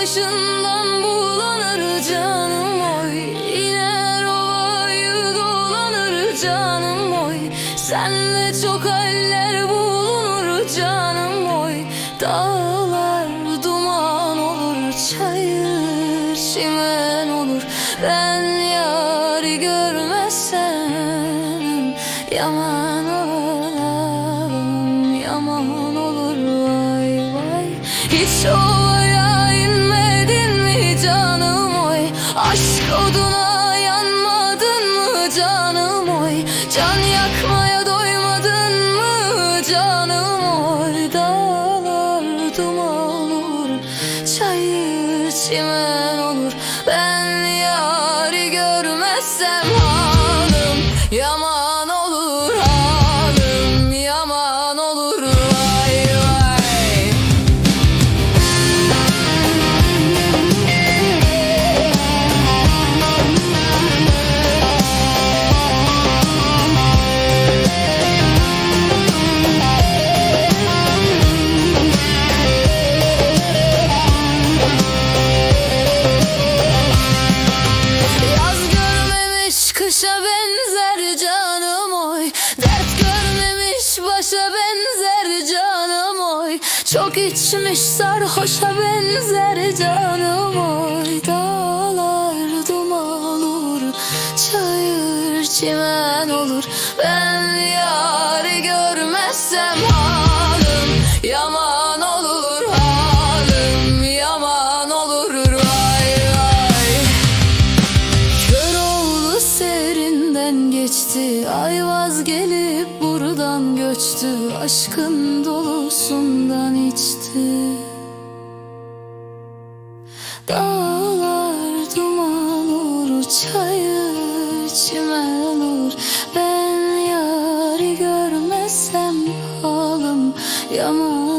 başından bulanır canım oy. İner ovayı dolanır canım oy. Senle çok haller bulunur canım oy. Dağlar duman olur çayır çimen olur. Ben yarı görmezsem yaman olalım Yaman olur. Vay vay. Hiç olur Aşk oduna yanmadın mı canım oy? Can yakmaya doymadın mı canım oy? Dağlar duman olur Çayır çimen olur. Ben yarı görmezsem halim Yaman Çok içmiş sarhoşa benzer canım oy Dağlar duman olur Çayır çimen olur. Ben yarı görmezsem halim Yaman olur halim Yaman olur vay vay. Köroğlu serinden geçti Ayvaz gelip buradan göçtü Aşkın dolusundan içti. Dağlar duman olur Çayır çimen olur. Ben yarı görmezsem halim Yaman